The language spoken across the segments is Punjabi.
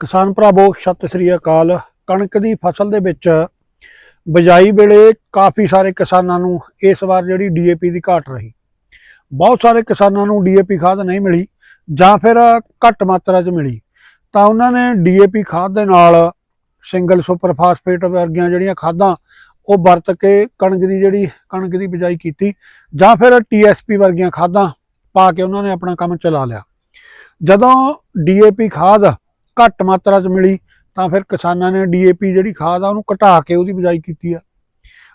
ਕਿਸਾਨ ਭਰਾਵੋ, ਸਤਿ ਸ੍ਰੀ ਅਕਾਲ। ਕਣਕ ਦੀ ਫਸਲ ਦੇ ਵਿੱਚ ਬਿਜਾਈ ਵੇਲੇ ਕਾਫੀ ਸਾਰੇ ਕਿਸਾਨਾਂ ਨੂੰ ਇਸ ਵਾਰ ਜਿਹੜੀ ਡੀਏਪੀ ਦੀ ਘਾਟ ਰਹੀ। ਬਹੁਤ ਸਾਰੇ ਕਿਸਾਨਾਂ ਨੂੰ ਡੀਏਪੀ ਖਾਦ ਨਹੀਂ ਮਿਲੀ ਜਾਂ ਫਿਰ ਘੱਟ ਮਾਤਰਾ 'ਚ ਮਿਲੀ। ਤਾਂ ਉਹਨਾਂ ਨੇ ਡੀਏਪੀ ਖਾਦ ਦੇ ਨਾਲ ਸਿੰਗਲ ਸੁਪਰ ਫਾਸਫੇਟ ਵਰਗੀਆਂ ਜਿਹੜੀਆਂ ਖਾਦਾਂ, ਉਹ ਵਰਤ ਕੇ ਕਣਕ ਦੀ ਜਿਹੜੀ, ਕਣਕ ਦੀ ਬਿਜਾਈ ਕੀਤੀ ਜਾਂ ਫਿਰ ਟੀਐਸਪੀ ਵਰਗੀਆਂ ਖਾਦਾਂ ਪਾ ਕੇ ਉਹਨਾਂ ਨੇ ਆਪਣਾ ਕੰਮ ਚਲਾ ਲਿਆ। ਜਦੋਂ ਡੀਏਪੀ ਖਾਦ ਘੱਟ ਮਾਤਰਾ 'ਚ ਮਿਲੀ, ਤਾਂ ਫਿਰ ਕਿਸਾਨਾਂ ਨੇ ਡੀਏਪੀ ਜਿਹੜੀ ਖਾਦ ਆ ਉਹਨੂੰ ਘਟਾ ਕੇ ਉਹਦੀ ਬਿਜਾਈ ਕੀਤੀ ਆ।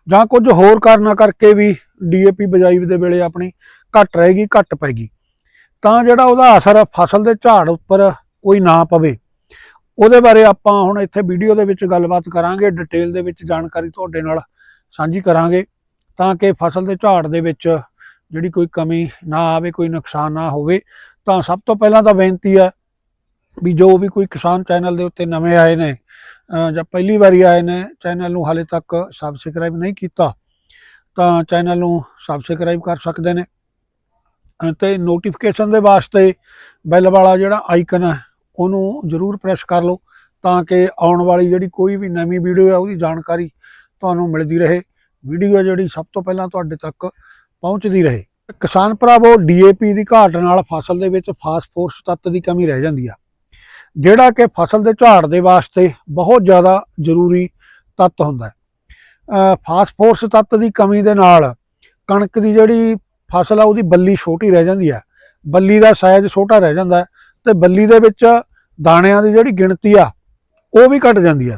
ਜਾਂ ਕੁਝ ਹੋਰ ਕਾਰਨਾਂ ਕਰਕੇ ਵੀ ਡੀਏਪੀ ਬਿਜਾਈ ਦੇ ਵੇਲੇ ਆਪਣੀ ਘੱਟ ਰਹੇਗੀ ਘੱਟ ਪੈਗੀ ਤਾਂ ਜਿਹੜਾ ਉਹਦਾ ਅਸਰ ਫਸਲ ਦੇ ਝਾੜ ਉੱਪਰ ਕੋਈ ਨਾ ਪਵੇ, ਉਹਦੇ ਬਾਰੇ ਆਪਾਂ ਹੁਣ ਇੱਥੇ ਵੀਡੀਓ ਦੇ ਵਿੱਚ ਗੱਲਬਾਤ ਕਰਾਂਗੇ, ਡਿਟੇਲ ਦੇ ਵਿੱਚ ਜਾਣਕਾਰੀ ਤੁਹਾਡੇ ਨਾਲ ਸਾਂਝੀ ਕਰਾਂਗੇ, ਤਾਂ ਕਿ ਫਸਲ ਦੇ ਝਾੜ ਦੇ ਵਿੱਚ ਜਿਹੜੀ ਕੋਈ ਕਮੀ ਨਾ ਆਵੇ, ਕੋਈ ਨੁਕਸਾਨ ਨਾ ਹੋਵੇ। ਤਾਂ ਸਭ ਤੋਂ ਪਹਿਲਾਂ ਤਾਂ ਬੇਨਤੀ ਹੈ ਵੀ ਜੋ ਵੀ ਕੋਈ ਕਿਸਾਨ ਚੈਨਲ ਦੇ ਉੱਤੇ ਨਵੇਂ ਆਏ ਨੇ ਜਾਂ ਪਹਿਲੀ ਵਾਰੀ ਆਏ ਨੇ, ਚੈਨਲ ਨੂੰ ਹਾਲੇ ਤੱਕ ਸਬਸਕ੍ਰਾਈਬ ਨਹੀਂ ਕੀਤਾ, ਤਾਂ ਚੈਨਲ ਨੂੰ ਸਬਸਕ੍ਰਾਈਬ ਕਰ ਸਕਦੇ ਨੇ। ਅਹ ਤੇ ਨੋਟੀਫਿਕੇਸ਼ਨ ਦੇ ਵਾਸਤੇ ਬੈਲ ਵਾਲਾ ਜਿਹੜਾ ਆਈਕਨ ਹੈ, ਉਹਨੂੰ ਜ਼ਰੂਰ ਪ੍ਰੈਸ ਕਰ ਲਓ, ਤਾਂ ਕਿ ਆਉਣ ਵਾਲੀ ਜਿਹੜੀ ਕੋਈ ਵੀ ਨਵੀਂ ਵੀਡੀਓ ਹੈ, ਉਹਦੀ ਜਾਣਕਾਰੀ ਤੁਹਾਨੂੰ ਮਿਲਦੀ ਰਹੇ। ਵੀਡੀਓ ਜਿਹੜੀ ਸਭ ਤੋਂ ਪਹਿਲਾਂ ਤੁਹਾਡੇ ਤੱਕ ਪਹੁੰਚਦੀ ਰਹੇ। ਕਿਸਾਨ ਭਰਾਵੋ ਡੀਏਪੀ ਦੀ ਘਾਟ ਨਾਲ ਫਸਲ ਦੇ ਵਿੱਚ ਫਾਸਫੋਰਸ ਤੱਤ ਦੀ ਕਮੀ ਰਹਿ ਜਾਂਦੀ ਆ। ਜਿਹੜਾ ਕਿ ਫਸਲ ਦੇ ਝਾੜ ਦੇ ਵਾਸਤੇ ਬਹੁਤ ਜ਼ਿਆਦਾ ਜ਼ਰੂਰੀ ਤੱਤ ਹੁੰਦਾ ਹੈ। ਅਹ ਫਾਸਫੋਰਸ ਤੱਤ ਦੀ ਕਮੀ ਦੇ ਨਾਲ ਕਣਕ ਦੀ ਜਿਹੜੀ ਫਸਲ ਆ, ਉਹਦੀ ਬੱਲੀ ਛੋਟੀ ਰਹਿ ਜਾਂਦੀ ਹੈ। ਬੱਲੀ ਦਾ ਸਾਈਜ਼ ਛੋਟਾ ਰਹਿ ਜਾਂਦਾ ਹੈ ਤੇ ਬੱਲੀ ਦੇ ਵਿੱਚ ਦਾਣਿਆਂ ਦੀ ਜਿਹੜੀ ਗਿਣਤੀ ਆ, ਉਹ ਵੀ ਘਟ ਜਾਂਦੀ ਆ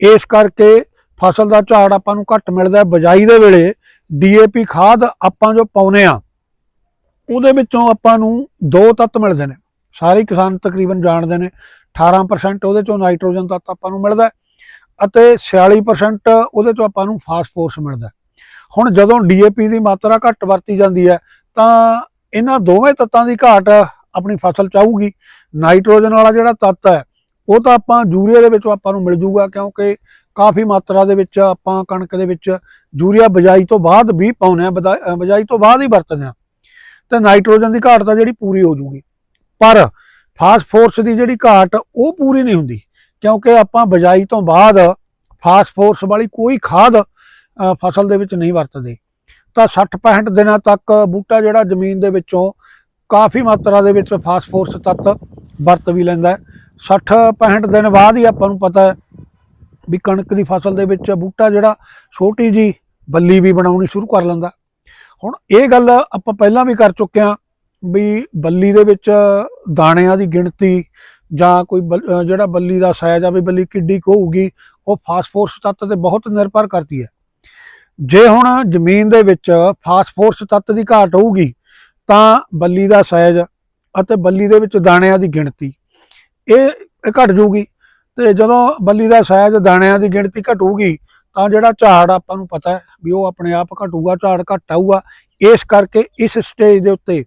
ਇਸ ਕਰਕੇ ਫਸਲ ਦਾ ਝਾੜ ਆਪਾਂ ਨੂੰ ਘੱਟ ਮਿਲਦਾ ਹੈ। ਬਜਾਈ ਦੇ ਵੇਲੇ ਡੀਏਪੀ ਖਾਦ ਆਪਾਂ ਜੋ ਪਾਉਨੇ ਆ ਉਹਦੇ ਵਿੱਚੋਂ ਆਪਾਂ ਨੂੰ ਦੋ ਤੱਤ ਮਿਲਦੇ ਨੇ। ਸਾਰੇ ਕਿਸਾਨ ਤਕਰੀਬਨ ਜਾਣਦੇ ਨੇ 18% ਉਹਦੇ ਚੋਂ ਨਾਈਟ੍ਰੋਜਨ ਤੱਤ ਆਪਾਂ ਨੂੰ ਮਿਲਦਾ ਅਤੇ 46% ਉਹਦੇ ਚੋਂ ਆਪਾਂ ਨੂੰ ਫਾਸਫੋਰਸ ਮਿਲਦਾ ਹੁਣ ਜਦੋਂ ਡੀਏਪੀ ਦੀ ਮਾਤਰਾ ਘੱਟ ਵਰਤੀ ਜਾਂਦੀ ਹੈ, ਤਾਂ ਇਹਨਾਂ ਦੋਵੇਂ ਤੱਤਾਂ ਦੀ ਘਾਟ ਆਪਣੀ ਫਸਲ ਚਾਹੂਗੀ। ਨਾਈਟ੍ਰੋਜਨ ਵਾਲਾ ਜਿਹੜਾ ਤੱਤ ਹੈ, ਉਹ ਤਾਂ ਆਪਾਂ ਯੂਰੀਆ ਦੇ ਵਿੱਚੋਂ ਆਪਾਂ ਨੂੰ ਮਿਲ ਜੂਗਾ, ਕਿਉਂਕਿ ਕਾਫੀ ਮਾਤਰਾ ਦੇ ਵਿੱਚ ਆਪਾਂ ਕਣਕ ਦੇ ਵਿੱਚ ਯੂਰੀਆ ਬਜਾਈ ਤੋਂ ਬਾਅਦ ਵੀ ਪਾਉਨੇ ਆ ਬਜਾਈ ਤੋਂ ਬਾਅਦ ਹੀ ਵਰਤਦੇ ਆ ਤੇ ਨਾਈਟ੍ਰੋਜਨ ਦੀ ਘਾਟ ਤਾਂ ਜਿਹੜੀ ਪੂਰੀ ਹੋ ਜੂਗੀ। ਪਰ ਫਾਸਫੋਰਸ ਦੀ ਜਿਹੜੀ ਘਾਟ ਉਹ ਪੂਰੀ ਨਹੀਂ ਹੁੰਦੀ, ਕਿਉਂਕਿ ਆਪਾਂ ਬਜਾਈ ਤੋਂ ਬਾਅਦ ਫਾਸਫੋਰਸ ਵਾਲੀ ਕੋਈ ਖਾਦ ਫਸਲ ਦੇ ਵਿੱਚ ਨਹੀਂ ਵਰਤਦੇ। ਤਾਂ 60-65 ਦਿਨਾਂ ਤੱਕ ਬੂਟਾ ਜਿਹੜਾ ਜ਼ਮੀਨ ਦੇ ਵਿੱਚੋਂ ਕਾਫੀ ਮਾਤਰਾ ਦੇ ਵਿੱਚ ਫਾਸਫੋਰਸ ਤੱਤ ਵਰਤ ਵੀ ਲੈਂਦਾ ਹੈ। 60-65 ਦਿਨ ਬਾਅਦ ਹੀ ਆਪਾਂ ਨੂੰ ਪਤਾ ਹੈ ਵੀ ਕਣਕ ਦੀ ਫਸਲ ਦੇ ਵਿੱਚ ਬੂਟਾ ਜਿਹੜਾ ਛੋਟੀ ਜੀ ਬੱਲੀ ਵੀ ਬਣਾਉਣੀ ਸ਼ੁਰੂ ਕਰ ਲੈਂਦਾ। ਹੁਣ ਇਹ ਗੱਲ ਆਪਾਂ ਪਹਿਲਾਂ ਵੀ ਕਰ ਚੁੱਕੇ ਹਾਂ ਵੀ ਬੱਲੀ ਦੇ ਵਿੱਚ ਦਾਣਿਆਂ ਦੀ ਗਿਣਤੀ ਜਾਂ ਕੋਈ ਬੱਲ- ਜਿਹੜਾ ਬੱਲੀ ਦਾ ਸਾਈਜ਼ ਆ ਵੀ ਬੱਲੀ ਕਿੱਡੀ ਕੁ ਹੋਊਗੀ, ਉਹ ਫਾਸਫੋਰਸ ਤੱਤ ਤੇ ਬਹੁਤ ਨਿਰਭਰ ਕਰਦੀ ਹੈ। ਜੇ ਹੁਣ ਜ਼ਮੀਨ ਦੇ ਵਿੱਚ ਫਾਸਫੋਰਸ ਤੱਤ ਦੀ ਘਾਟ ਹੋਊਗੀ, ਤਾਂ ਬੱਲੀ ਦਾ ਸਾਈਜ਼ ਅਤੇ ਬੱਲੀ ਦੇ ਵਿੱਚ ਦਾਣਿਆਂ ਦੀ ਗਿਣਤੀ, ਇਹ ਇਹ ਘਟ ਜਾਊਗੀ। ਤੇ ਜਦੋਂ ਬੱਲੀ ਦਾ ਸਾਈਜ਼ ਦਾਣਿਆਂ ਦੀ ਗਿਣਤੀ ਘਟੂਗੀ, ਤਾਂ ਜਿਹੜਾ ਝਾੜ ਆਪਾਂ ਨੂੰ ਪਤਾ ਹੈ ਵੀ ਉਹ ਆਪਣੇ ਆਪ ਘਟੂਗਾ, ਝਾੜ ਘਟ ਆਊਗਾ। ਇਸ ਕਰਕੇ ਇਸ ਸਟੇਜ ਦੇ ਉੱਤੇ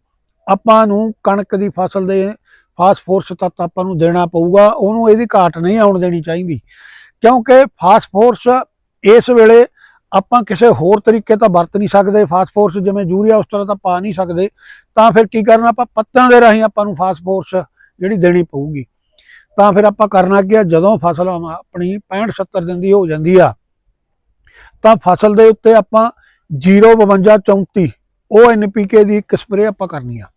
ਆਪਾਂ ਨੂੰ ਕਣਕ ਦੀ ਫਸਲ ਦੇ ਫਾਸਫੋਰਸ ਤੱਤ ਆਪਾਂ ਨੂੰ ਦੇਣਾ ਪਊਗਾ, ਉਹਨੂੰ ਇਹਦੀ ਘਾਟ ਨਹੀਂ ਆਉਣ ਦੇਣੀ ਚਾਹੀਦੀ। ਕਿਉਂਕਿ ਫਾਸਫੋਰਸ ਇਸ ਵੇਲੇ ਆਪਾਂ ਕਿਸੇ ਹੋਰ ਤਰੀਕੇ ਤਾਂ ਵਰਤ ਨਹੀਂ ਸਕਦੇ ਫਾਸਫੋਰਸ ਜਿਵੇਂ ਯੂਰੀਆ ਉਸ ਤਰ੍ਹਾਂ ਤਾਂ ਪਾ ਨਹੀਂ ਸਕਦੇ, ਤਾਂ ਫਿਰ ਕੀ ਕਰਨਾ ਆਪਾਂ? ਪੱਤਿਆਂ ਦੇ ਰਾਹੀਂ ਆਪਾਂ ਨੂੰ ਫਾਸਫੋਰਸ ਜਿਹੜੀ ਦੇਣੀ ਪਊਗੀ। ਤਾਂ ਫਿਰ ਆਪਾਂ ਕਰਨਾ ਕੀ ਆ? ਜਦੋਂ ਫਸਲ ਆਪਣੀ 65 70 ਦਿਨ ਦੀ ਹੋ ਜਾਂਦੀ ਆ, ਤਾਂ ਫਸਲ ਦੇ ਉੱਤੇ ਆਪਾਂ 052 34 ਉਹ ਐਨਪੀਕੇ ਦੀ ਇੱਕ ਸਪਰੇਅ ਆਪਾਂ ਕਰਨੀ ਆ।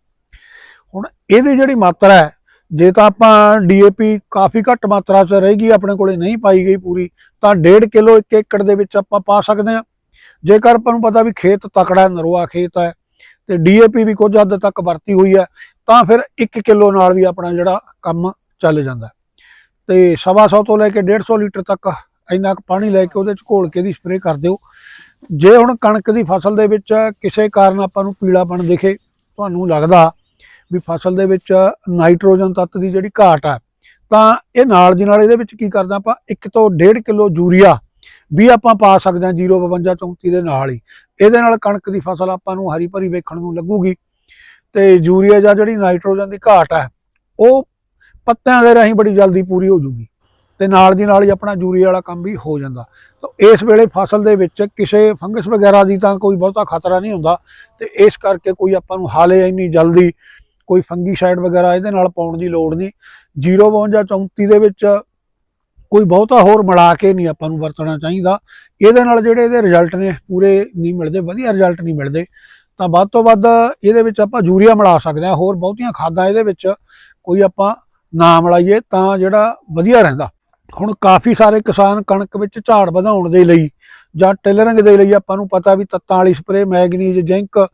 ਹੁਣ ਇਹਦੀ ਜਿਹੜੀ ਮਾਤਰਾ ਹੈ ਜੇ ਤਾਂ ਆਪਾਂ ਡੀਏਪੀ ਕਾਫੀ ਘੱਟ ਮਾਤਰਾ 'ਚ ਰਹੇਗੀ ਆਪਣੇ ਕੋਲੇ ਨਹੀਂ ਪਾਈ ਗਈ ਪੂਰੀ ਤਾਂ 1.5 ਕਿਲੋ 1 ਏਕੜ ਦੇ ਵਿੱਚ ਆਪਾਂ ਪਾ ਸਕਦੇ ਹਾਂ ਜੇਕਰ ਆਪਾਂ ਨੂੰ ਪਤਾ ਵੀ ਖੇਤ ਤਕੜਾ ਹੈ, ਨਰੋਆ ਖੇਤ ਹੈ ਤੇ ਡੀਏਪੀ ਵੀ ਕੁਝ ਹੱਦ ਤੱਕ ਵਰਤੀ ਹੋਈ ਹੈ ਤਾਂ ਫਿਰ 1 ਕਿਲੋ ਨਾਲ ਵੀ ਆਪਣਾ ਜਿਹੜਾ ਕੰਮ ਚੱਲ ਜਾਂਦਾ ਹੈ। ਤੇ ਸਵਾ ਸੌ ਤੋਂ ਲੈ ਕੇ 150 ਲੀਟਰ ਤੱਕ ਇੰਨਾ ਕੁ ਪਾਣੀ ਲੈ ਕੇ ਉਹਦੇ ਚ ਘੋਲ ਕੇ ਦੀ ਸਪਰੇਅ ਕਰ ਦਿਓ ਜੇ ਹੁਣ ਕਣਕ ਦੀ ਫਸਲ ਦੇ ਵਿੱਚ ਕਿਸੇ ਕਾਰਨ ਆਪਾਂ ਨੂੰ ਪੀਲਾਪਣ ਦਿਖੇ ਤੁਹਾਨੂੰ ਲੱਗਦਾ ਵੀ ਫਸਲ ਦੇ ਵਿੱਚ ਨਾਈਟ੍ਰੋਜਨ ਤੱਤ ਦੀ ਜਿਹੜੀ ਘਾਟ ਆ, ਤਾਂ ਇਹ ਨਾਲ ਦੀ ਨਾਲ ਇਹਦੇ ਵਿੱਚ ਕੀ ਕਰਦਾ ਆਪਾਂ 1 ਤੋਂ 1.5 ਕਿਲੋ ਯੂਰੀਆ ਵੀ ਆਪਾਂ ਪਾ ਸਕਦੇ ਹਾਂ 052 34 ਦੇ ਨਾਲ ਹੀ। ਇਹਦੇ ਨਾਲ ਕਣਕ ਦੀ ਫਸਲ ਆਪਾਂ ਨੂੰ ਹਰੀ ਭਰੀ ਵੇਖਣ ਨੂੰ ਲੱਗੂਗੀ। ਤੇ ਯੂਰੀਆ ਜਾਂ ਜਿਹੜੀ ਨਾਈਟ੍ਰੋਜਨ ਦੀ ਘਾਟ ਹੈ ਉਹ ਪੱਤਿਆਂ ਦੇ ਰਾਹੀਂ ਬੜੀ ਜਲਦੀ ਪੂਰੀ ਹੋ ਜੂਗੀ ਤੇ ਨਾਲ ਦੀ ਨਾਲ ਹੀ ਆਪਣਾ ਯੂਰੀਆ ਵਾਲਾ ਕੰਮ ਵੀ ਹੋ ਜਾਂਦਾ। ਤਾਂ ਇਸ ਵੇਲੇ ਫਸਲ ਦੇ ਵਿੱਚ ਕਿਸੇ ਫੰਗਸ ਵਗੈਰਾ ਦੀ ਤਾਂ ਕੋਈ ਬਹੁਤਾ ਖਤਰਾ ਨਹੀਂ ਹੁੰਦਾ ਤੇ ਇਸ ਕਰਕੇ ਕੋਈ ਆਪਾਂ ਨੂੰ ਹਾਲੇ ਇੰਨੀ ਜਲਦੀ ਕੋਈ ਫੰਗੀਸਾਈਡ ਵਗੈਰਾ ਇਹਦੇ ਨਾਲ ਪਾਉਣ ਦੀ ਲੋੜ ਨਹੀਂ। 052 34 ਦੇ ਵਿੱਚ ਕੋਈ ਬਹੁਤਾ ਹੋਰ ਮਿਲਾ ਕੇ ਨਹੀਂ ਆਪਾਂ ਨੂੰ ਵਰਤਣਾ ਚਾਹੀਦਾ। ਇਹਦੇ ਨਾਲ ਜਿਹੜੇ ਇਹਦੇ ਰਿਜ਼ਲਟ ਨੇ, ਪੂਰੇ ਨਹੀਂ ਮਿਲਦੇ, ਵਧੀਆ ਰਿਜ਼ਲਟ ਨਹੀਂ ਮਿਲਦੇ। ਤਾਂ ਵੱਧ ਤੋਂ ਵੱਧ ਇਹਦੇ ਵਿੱਚ ਆਪਾਂ ਯੂਰੀਆ ਮਿਲਾ ਸਕਦੇ ਹਾਂ, ਹੋਰ ਬਹੁਤੀਆਂ ਖਾਦਾਂ ਇਹਦੇ ਵਿੱਚ ਕੋਈ ਆਪਾਂ ਨਾ ਮਿਲਾਈਏ ਤਾਂ ਜਿਹੜਾ ਵਧੀਆ ਰਹਿੰਦਾ। ਹੁਣ ਕਾਫੀ ਸਾਰੇ ਕਿਸਾਨ ਕਣਕ ਵਿੱਚ ਝਾੜ ਵਧਾਉਣ ਦੇ ਲਈ ਜਾਂ ਟੇਲਰਿੰਗ ਦੇ ਲਈ ਆਪਾਂ ਨੂੰ ਪਤਾ ਵੀ ਤੱਤਾਂ ਵਾਲੀ ਸਪਰੇ ਮੈਗਨੀਜ਼, ਜ਼ਿੰਕ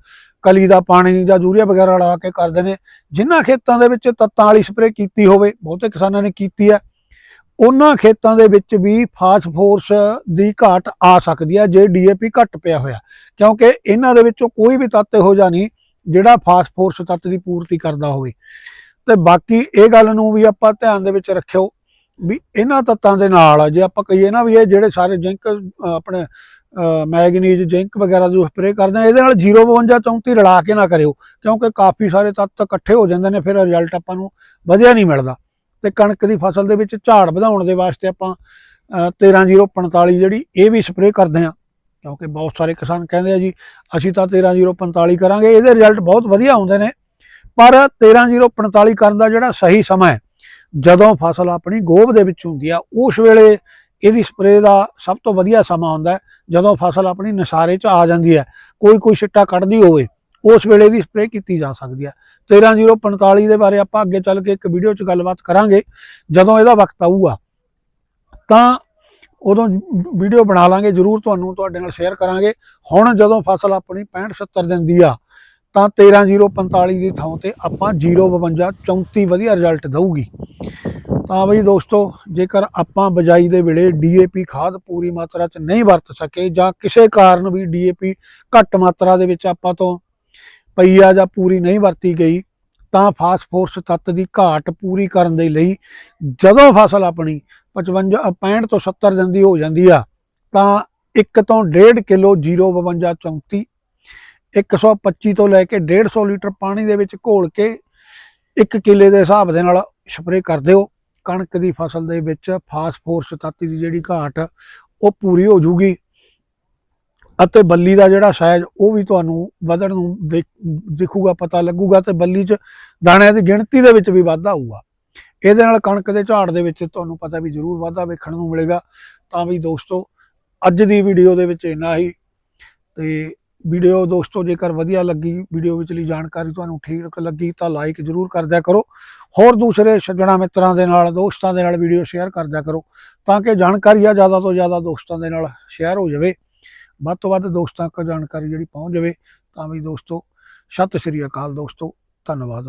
ਕਲੀ ਦਾ ਪਾਣੀ ਜਾਂ ਯੂਰੀਆ ਵਗੈਰਾ ਲਾ ਕੇ ਕਰਦੇ ਨੇ, ਜਿਨ੍ਹਾਂ ਖੇਤਾਂ ਦੇ ਵਿੱਚ ਤੱਤਾਂ ਵਾਲੀ ਸਪਰੇ ਕੀਤੀ ਹੋਵੇ, ਬਹੁਤੇ ਕਿਸਾਨਾਂ ਨੇ ਕੀਤੀ ਹੈ, ਉਹਨਾਂ ਖੇਤਾਂ ਦੇ ਵਿੱਚ ਵੀ ਫਾਸਫੋਰਸ ਦੀ ਘਾਟ ਆ ਸਕਦੀ ਹੈ, ਜੇ ਡੀਏਪੀ ਘੱਟ ਪਿਆ ਹੋਇਆ, ਕਿਉਂਕਿ ਇਹਨਾਂ ਦੇ ਵਿੱਚੋਂ ਕੋਈ ਵੀ ਤੱਤ ਇਹੋ ਜਿਹਾ ਨਹੀਂ, ਜਿਹੜਾ ਫਾਸਫੋਰਸ ਤੱਤ ਦੀ ਪੂਰਤੀ ਕਰਦਾ ਹੋਵੇ। ਤੇ ਬਾਕੀ ਇਹ ਗੱਲ ਨੂੰ ਵੀ ਆਪਾਂ ਧਿਆਨ ਦੇ ਵਿੱਚ ਰੱਖਿਓ, ਵੀ ਇਹਨਾਂ ਤੱਤਾਂ ਦੇ ਨਾਲ, ਜੇ ਆਪਾਂ ਕਹੀਏ ਨਾ ਵੀ ਇਹ ਜਿਹੜੇ ਸਾਰੇ ਜ਼ਿੰਕ ਆਪਣੇ ਮੈਗਨੀਜ਼ ਜ਼ਿੰਕ ਵਗੈਰਾ ਜੋ ਸਪਰੇਅ ਕਰਦੇ ਆ, ਇਹਦੇ ਨਾਲ 052 34 ਰਲਾ ਕੇ ਨਾ ਕਰਿਓ, ਕਿਉਂਕਿ ਕਾਫੀ ਸਾਰੇ ਤੱਤ ਇਕੱਠੇ ਹੋ ਜਾਂਦੇ ਨੇ, ਫਿਰ ਰਿਜ਼ਲਟ ਆਪਾਂ ਨੂੰ ਵਧੀਆ ਨਹੀਂ ਮਿਲਦਾ। ਤੇ ਕਣਕ ਦੀ ਫਸਲ ਦੇ ਵਿੱਚ ਝਾੜ ਵਧਾਉਣ ਦੇ ਵਾਸਤੇ ਆਪਾਂ, ਅਹ 13045 ਜਿਹੜੀ, ਇਹ ਵੀ ਸਪਰੇਅ ਕਰਦੇ ਆ। ਕਿਉਂਕਿ ਬਹੁਤ ਸਾਰੇ ਕਿਸਾਨ ਕਹਿੰਦੇ ਆ ਜੀ, ਅਸੀਂ ਤਾਂ 13045 ਕਰਾਂਗੇ, ਇਹਦੇ ਰਿਜ਼ਲਟ ਬਹੁਤ ਵਧੀਆ ਆਉਂਦੇ ਨੇ। ਪਰ 13045 ਕਰਨ ਦਾ ਜਿਹੜਾ ਸਹੀ ਸਮਾਂ ਹੈ, ਜਦੋਂ ਫਸਲ ਆਪਣੀ ਗੋਭ ਦੇ ਵਿੱਚ ਹੁੰਦੀ ਆ, ਉਸ ਵੇਲੇ ਇਹਦੀ ਸਪਰੇਅ ਦਾ ਸਭ ਤੋਂ ਵਧੀਆ ਸਮਾਂ ਹੁੰਦਾ ਜਦੋਂ ਫਸਲ ਆਪਣੀ ਨਸਾਰੇ 'ਚ ਆ ਜਾਂਦੀ ਹੈ, ਕੋਈ ਕੋਈ ਛਿੱਟਾ ਕੱਢਦੀ ਹੋਵੇ, ਉਸ ਵੇਲੇ ਦੀ ਸਪਰੇਅ ਕੀਤੀ ਜਾ ਸਕਦੀ ਹੈ। 13045 ਦੇ ਬਾਰੇ ਆਪਾਂ ਅੱਗੇ ਚੱਲ ਕੇ ਇੱਕ ਵੀਡੀਓ 'ਚ ਗੱਲਬਾਤ ਕਰਾਂਗੇ, ਜਦੋਂ ਇਹਦਾ ਵਕਤ ਆਊਗਾ। ਤਾਂ ਉਦੋਂ ਵੀਡੀਓ ਬਣਾ ਲਾਂਗੇ, ਜਰੂਰ ਤੁਹਾਨੂੰ ਤੁਹਾਡੇ ਨਾਲ ਸ਼ੇਅਰ ਕਰਾਂਗੇ। ਹੁਣ ਜਦੋਂ ਫਸਲ ਆਪਣੀ 65 70 ਦਿਨ ਦੀ ਆ, ਤਾਂ 13045 ਦੀ ਥਾਂ ਤੇ ਆਪਾਂ 052 34 ਵਧੀਆ ਰਿਜ਼ਲਟ ਦਊਗੀ। ਤਾਂ ਬਈ ਦੋਸਤੋ, ਜੇਕਰ ਆਪਾਂ ਬਜਾਈ ਦੇ ਵੇਲੇ ਡੀਏਪੀ ਖਾਦ ਪੂਰੀ ਮਾਤਰਾ 'ਚ ਨਹੀਂ ਵਰਤ ਸਕੇ ਜਾਂ ਕਿਸੇ ਕਾਰਨ ਵੀ ਡੀਏਪੀ ਘੱਟ ਮਾਤਰਾ ਦੇ ਵਿੱਚ ਆਪਾਂ ਤੋਂ ਪਈ ਆ ਜਾਂ ਪੂਰੀ ਨਹੀਂ ਵਰਤੀ ਗਈ, ਤਾਂ ਫਾਸਫੋਰਸ ਤੱਤ ਦੀ ਘਾਟ ਪੂਰੀ ਕਰਨ ਦੇ ਲਈ ਜਦੋਂ ਫਸਲ ਆਪਣੀ 55 65 ਤੋਂ 70 ਦਿਨ ਦੀ ਹੋ ਜਾਂਦੀ ਆ, ਤਾਂ 1 ਤੋਂ 1.5 ਕਿਲੋ 052 34 125 ਤੋਂ ਲੈ ਕੇ 150 ਲੀਟਰ ਪਾਣੀ ਦੇ ਵਿੱਚ ਘੋਲ ਕੇ 1 ਕਿੱਲੇ ਦੇ ਹਿਸਾਬ ਦੇ ਨਾਲ ਸਪਰੇਅ ਕਰ ਦਿਓ। ਕਣਕ ਦੀ ਫਸਲ ਦੇ ਵਿੱਚ ਫਾਸਫੋਰਸ ਤੱਤ ਦੀ ਜਿਹੜੀ ਘਾਟ, ਉਹ ਪੂਰੀ ਹੋ ਜੂਗੀ ਅਤੇ ਬੱਲੀ ਦਾ ਜਿਹੜਾ ਸਾਈਜ਼ ਉਹ ਵੀ ਤੁਹਾਨੂੰ ਵਧਣ ਨੂੰ ਦੇਖ- ਦਿਖੂਗਾ, ਪਤਾ ਲੱਗੂਗਾ ਤੇ ਬੱਲੀ 'ਚ ਦਾਣਿਆਂ ਦੀ ਗਿਣਤੀ ਦੇ ਵਿੱਚ ਵੀ ਵਾਧਾ ਆਊਗਾ ਇਹਦੇ ਨਾਲ ਕਣਕ ਦੇ ਝਾੜ ਦੇ ਵਿੱਚ ਤੁਹਾਨੂੰ ਪਤਾ ਵੀ ਜ਼ਰੂਰ ਵਾਧਾ ਵੇਖਣ ਨੂੰ ਮਿਲੇਗਾ। ਤਾਂ ਵੀ ਦੋਸਤੋ, ਅੱਜ ਦੀ ਵੀਡੀਓ ਦੇ ਵਿੱਚ ਇੰਨਾ ਹੀ। ਤੇ ਵੀਡੀਓ ਦੋਸਤੋ, ਜੇਕਰ ਵਧੀਆ ਲੱਗੀ ਵੀਡੀਓ ਵਿਚਲੀ ਜਾਣਕਾਰੀ ਤੁਹਾਨੂੰ ਠੀਕ ਲੱਗੀ ਤਾਂ ਲਾਈਕ ਜ਼ਰੂਰ ਕਰਦਿਆ ਕਰੋ। ਹੋਰ ਦੂਸਰੇ ਸੱਜਣਾ ਮਿੱਤਰਾਂ ਦੇ ਨਾਲ, ਦੋਸਤਾਂ ਦੇ ਨਾਲ ਵੀਡੀਓ ਸ਼ੇਅਰ ਕਰਦਿਆ ਕਰੋ ਤਾਂ ਕਿ ਜਾਣਕਾਰੀ ਆ ਜ਼ਿਆਦਾ ਤੋਂ ਜ਼ਿਆਦਾ ਦੋਸਤਾਂ ਦੇ ਨਾਲ ਸ਼ੇਅਰ ਹੋ ਜਾਵੇ। ਵੱਧ ਤੋਂ ਵੱਧ ਦੋਸਤਾਂ ਤੱਕ ਜਾਣਕਾਰੀ ਜਿਹੜੀ ਪਹੁੰਚ ਜਾਵੇ ਤਾਂ ਵੀ ਦੋਸਤੋ, ਸਤਿ ਸ੍ਰੀ ਅਕਾਲ ਦੋਸਤੋ, ਧੰਨਵਾਦ।